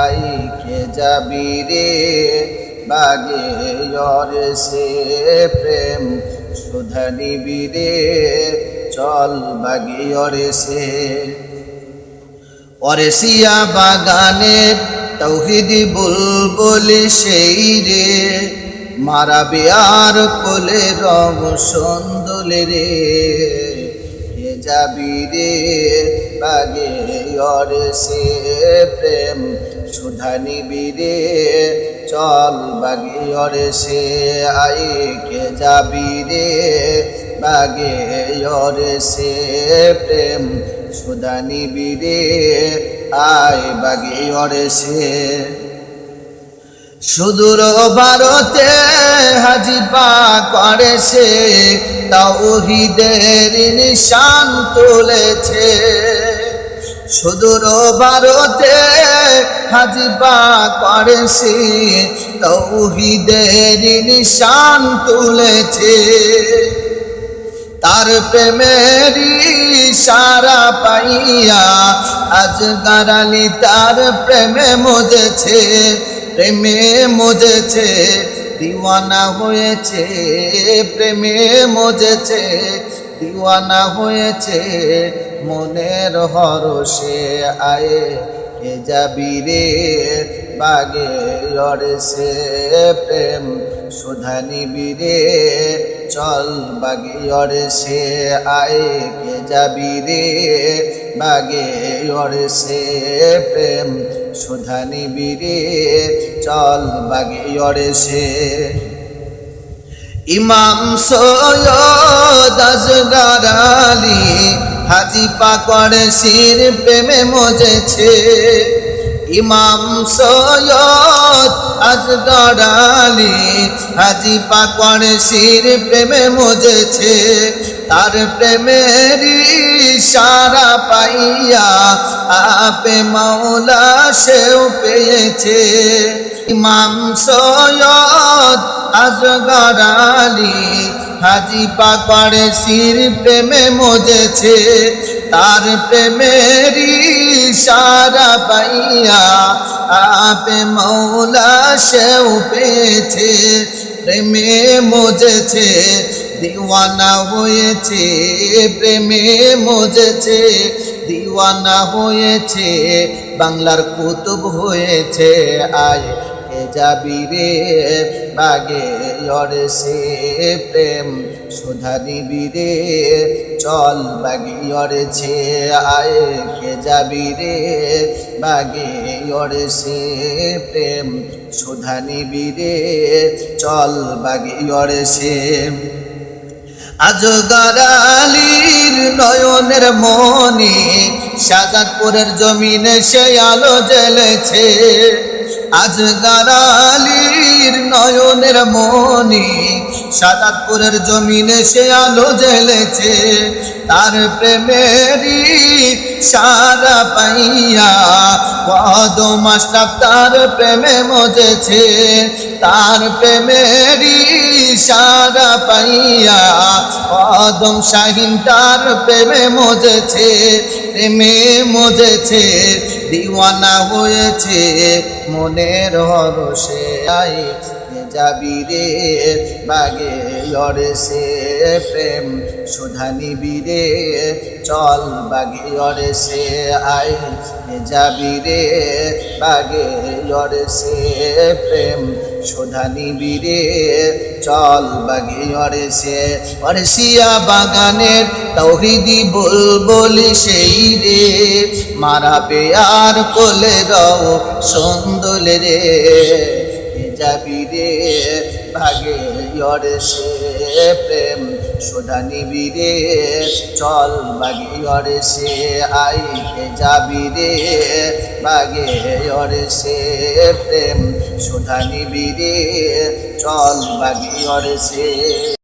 আইকে যাবি রে? বাগে সে প্রেম সুধা নিবি রে? চল বাগে অরে সে। অরেসিয়া বাগানে তৌহিদি বুলবুলি সেই রে। মারাবে আর কোলে রং সন্দলে রে। কে যাবি রে? বাগে সে প্রেম সুধা নিবি রে চল বাগে অরেসে আই কে যাবি রে। বাগে অরেসে প্রেম সুদানি বিরে, আয় বাগে অরেসে সুদূর ভারতে হাজি পা করে সে, তাওহিদের নিশান তুলেছে। সুদূর ভারতে হাজি পা করে সে তাওহিদের নিশান তুলেছে। তার প্রেমেরই সারা পাইয়া আজ গারালি তার প্রেমে মজেছে প্রেমে মজেছে, দিওয়ানা হয়েছে, প্রেমে মজেছে, দিওয়ানা হয়েছে মনের হরষে আয়ে, কে যাবি রে বাগে অরেসে প্রেম? সুধা নিবি রে, চল বাগে অরেসে আয়ে, কে যাবি রে বাগে অরেসে প্রেম? সুধানি নিবি রে, চল বাগে অরেসে ইমাম সৈয়দ আজগার হাজি পাকড় শির প্রেমে মজেছে। ইমাম সৈয়দ আজগার আলী হাজি পাকড় শির প্রেমে মজেছে। তার প্রেমেরই সারা পাইয়া আপে মাওলা সেও পেয়েছে। ইমাম সৈয়দ আজগার আলী হাজি পাকড়ে শির প্রেমে মজেছে, তার প্রেমেরই সারা পাইয়া আপে মৌলা সেও পেয়েছে, প্রেমে মজেছে, দিওয়ানা হয়েছে, প্রেমে মজেছে, দিওয়ানা হয়েছে, বাংলার কুতুব হয়েছে, আয় কে যাবি রে? বাগে অরেসে প্রেম। সুধা নিবি রে চল বাগে অরেছে আয় কে যাবি রে? বাগে অরেসে প্রেম। সুধা নিবি রে চল বাগে অরেসে আজগারালির নয়নের মনে শাজাদপুরের জমিনে সে আলো জ্বলেছে। আজগারালির নয়নের মনে শাজাদপুরের জমিনে সে আলো জ্বলেছে। তার প্রেমেরই সারা পাইয়া মাস্টার তার প্রেমে মজেছে। তার প্রেমেরই সারা পাইয়া পদম শাহিন তার প্রেমে মজেছে প্রেমে মজেছে, দিওয়ানা হয়েছে, মনের হরষে আই যাবি রে বাগে অরেসে প্রেম, সুধা নিবি রে চল বাগে অরেসে আই যাবি রে বাগে অরেসে প্রেম সুধা নিবি রে, চল বাগে অরেসে অরেসিয়া বাগানের তৌহিদি বলবলি সেই রে। মারা পেয়ার কোলে রও সন্দলে রে। যাবি রে ভাগে অরেসে প্রেম সোধা নিবি চল বাগে অরেসে আইতে যাবি রে বাগে অরেসে প্রেম সুধানি নিবি রে চল বাগে অরেসে